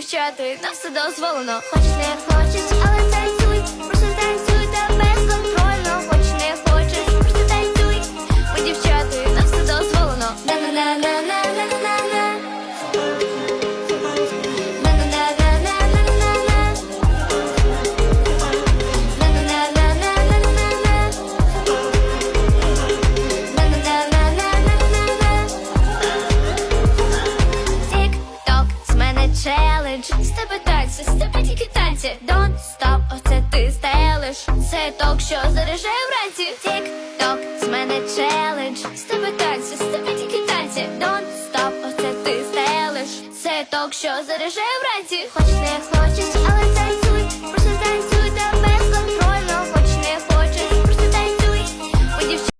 дівчати, нам все дозволено. Хоч не хочеш, челендж. З тебе танці, з тебе тільки танці. Don't stop, оце ти стелиш. Це ток, що заряджає вранці. Тік-ток, з мене челендж. З тебе танці, з тебе тільки танці. Don't stop, оце ти стелиш. Це ток, що заряджає вранці. Хоч не але